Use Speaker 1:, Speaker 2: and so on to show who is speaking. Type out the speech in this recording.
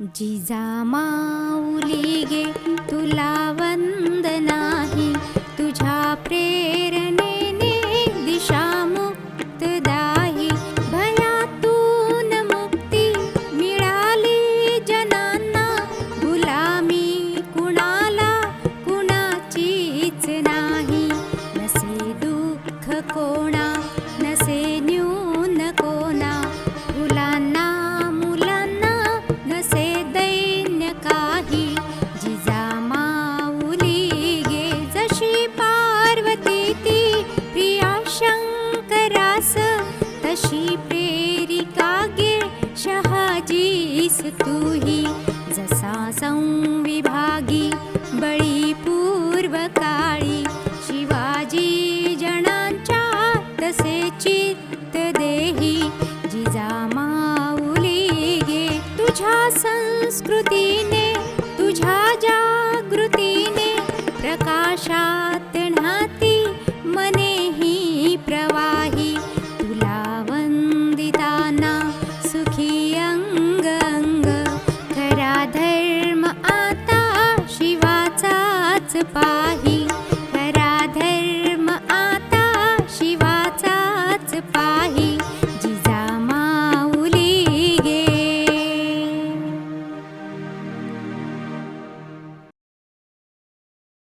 Speaker 1: जिजामाऊली गे तुला वंदनाही तुझ्या प्रेरणेने गे शहाजीस तूही जसा संविभागी बळी पूर्व काळी शिवाजी जणांच्या तसे चित्त गे तुझ्या संस्कृतीने तुझ्या जागृतीने प्रकाशात barriga.